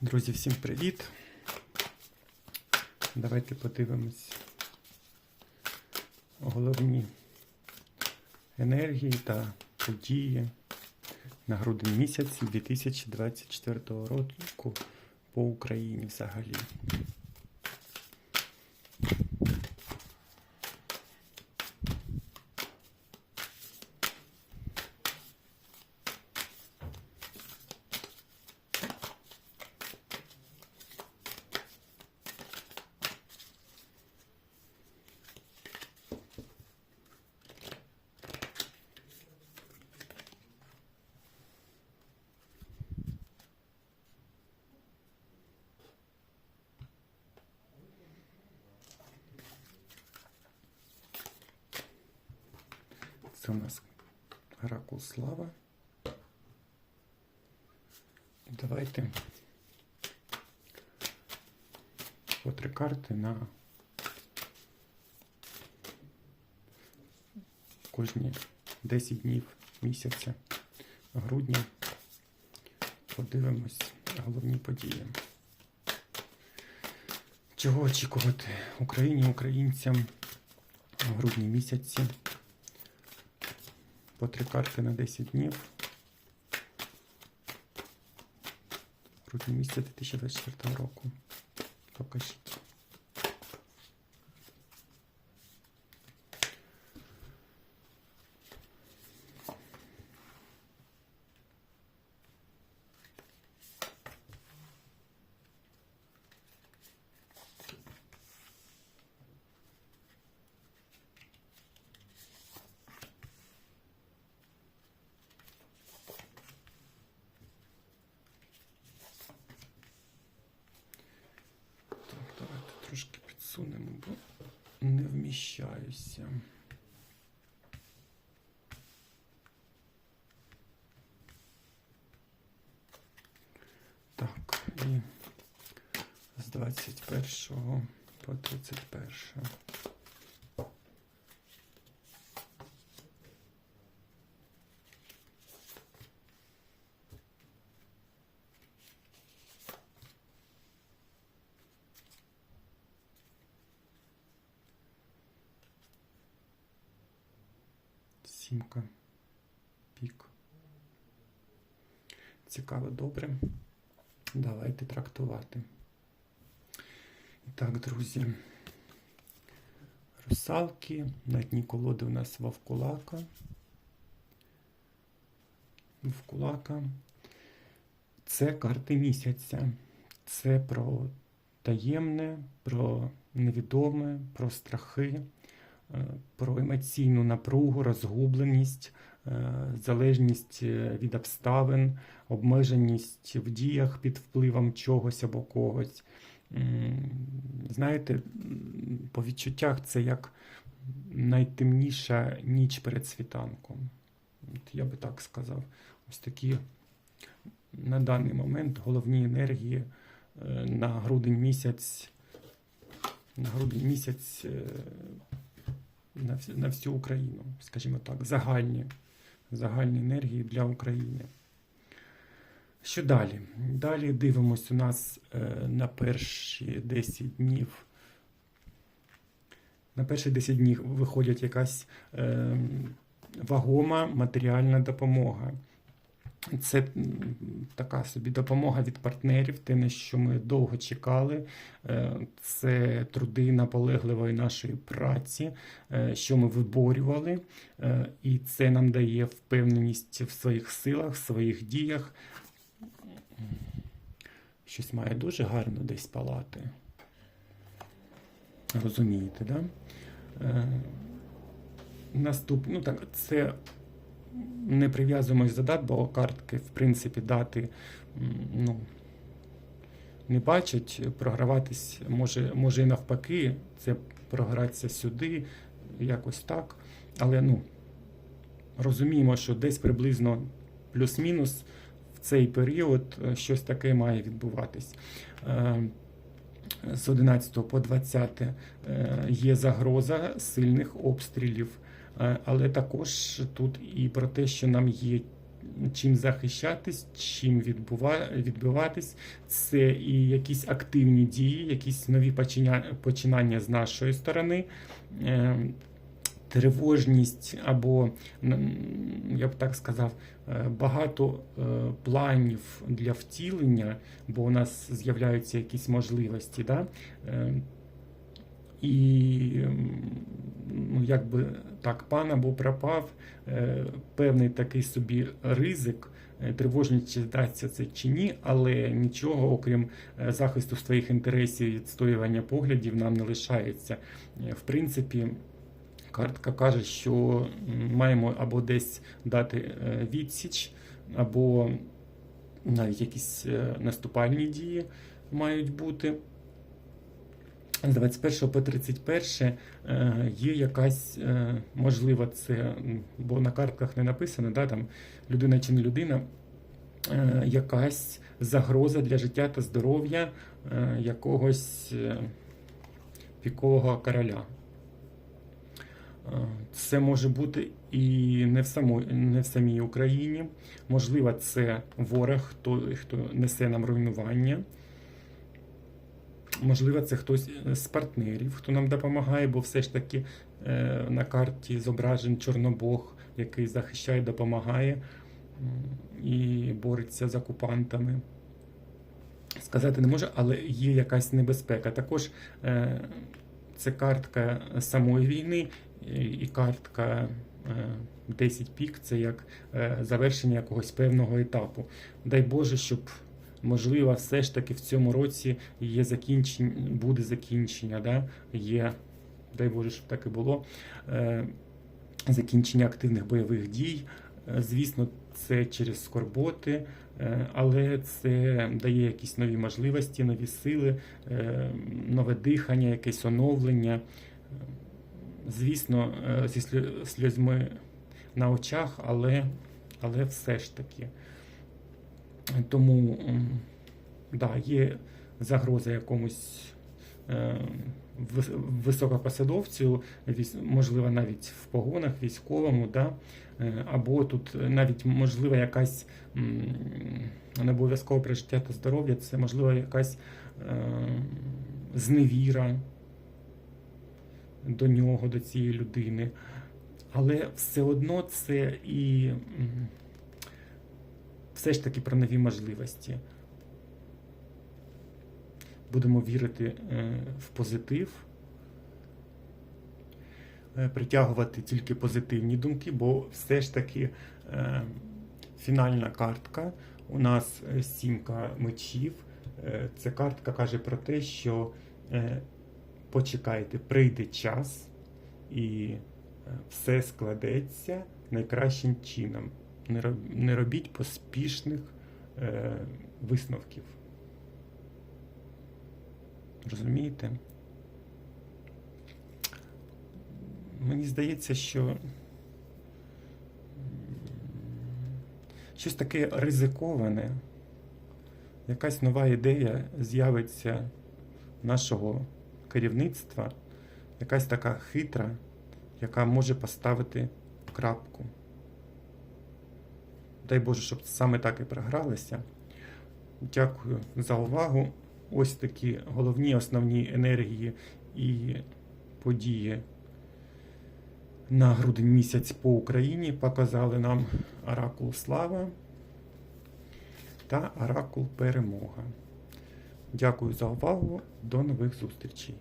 Друзі, всім привіт! Давайте подивимось головні енергії та події на грудень місяць 2024 року по Україні взагалі. Це у нас Оракул Слава. Давайте по три карти на кожні 10 днів місяця грудня. Подивимось головні події. Чого очікувати Україні, українцям в грудні місяці? По три карти на 10 днів. Грудні місяця 2024 року. Покажіть. Так, давайте трошки підсунемо, бо не вміщаюся. Так, і з 21 по 31. Сімка. Пік. Цікаво, добре. Давайте трактувати. І так, друзі. Русалки. На дні колоди у нас вовкулака. Вовкулака. Це карти місяця. Це про таємне, про невідоме, про страхи, про емоційну напругу, розгубленість, е, залежність е, від обставин, обмеженість в діях під впливом чогось або когось. Знаєте, по відчуттях це як найтемніша ніч перед світанком. От я би так сказав. Ось такі на даний момент головні енергії е, на грудень місяць. На грудень місяць е, на, вс- на всю Україну, скажімо так, загальні, загальні енергії для України. Що далі? Далі дивимось у нас е, на перші 10 днів. На перші 10 днів виходить якась е, вагома матеріальна допомога. Це така собі допомога від партнерів, те, на що ми довго чекали. Е, Це труди наполегливої нашої праці, е, що ми виборювали, Е, і це нам дає впевненість в своїх силах, в своїх діях. Щось має дуже гарно десь палати. Розумієте, да? Наступ... ну, так, це не прив'язуємось до дат, бо картки, в принципі, дати ну, не бачать. Програватись може, може і навпаки, це програтися сюди, якось так. Але ну, розуміємо, що десь приблизно плюс-мінус в цей період е, щось таке має відбуватись. Е, З 11 по 20 е, є загроза сильних обстрілів. Е, Але також тут і про те, що нам є чим захищатись, чим відбиватись. Це і якісь активні дії, якісь нові починання з нашої сторони. Е, Тривожність або, я б так сказав, е, багато планів для втілення, бо у нас з'являються якісь можливості. Да? І ну, якби так, пан або пропав, е, певний такий собі ризик, е, тривожність чи вдасться це чи ні, але нічого, окрім е, захисту своїх інтересів і відстоювання поглядів, нам не лишається. В принципі, картка каже, що маємо або десь дати відсіч, або навіть якісь наступальні дії мають бути. З 21 по 31 е, є якась, е, можливо, це, бо на картках не написано, да, там людина чи не людина, е, якась загроза для життя та здоров'я якогось пікового короля. Це може бути і не в, само, не в самій Україні. Можливо, це ворог, хто, хто несе нам руйнування. Можливо, це хтось з партнерів, хто нам допомагає, бо все ж таки е, на карті зображен Чорнобог, який захищає, допомагає і бореться з окупантами. Сказати не можу, але є якась небезпека. Також е, це картка самої війни і, картка е, 10 пік це як е, завершення якогось певного етапу. Дай Боже, щоб можливо, все ж таки в цьому році є закінчення, буде закінчення, да? є, дай Боже, щоб так і було. Е, закінчення активних бойових дій. Е, Звісно, це через скорботи, е, але це дає якісь нові можливості, нові сили, нове дихання, якесь оновлення. Звісно, зі сльо- сльозьми на очах, але, але все ж таки. Тому да, є загроза якомусь е, високопосадовцю, можливо, навіть в погонах, військовому, да? е, або тут навіть можливо якась не обов'язково про життя та здоров'я, це можливо якась е, зневіра до нього, до цієї людини. Але все одно це і все ж таки про нові можливості. Будемо вірити е, в позитив, е, притягувати тільки позитивні думки, бо все ж таки е, фінальна картка у нас сімка мечів. Ця картка каже про те, що почекайте, прийде час і все складеться найкращим чином. Не робіть поспішних е, висновків. Розумієте? Мені здається, що щось таке ризиковане, якась нова ідея з'явиться нашого керівництва, якась така хитра, яка може поставити крапку. Дай Боже, щоб саме так і програлося. Дякую за увагу. Ось такі головні основні енергії і події на грудень місяць по Україні показали нам Оракул Слава та Оракул Перемога. Дякую за увагу. До нових зустрічей.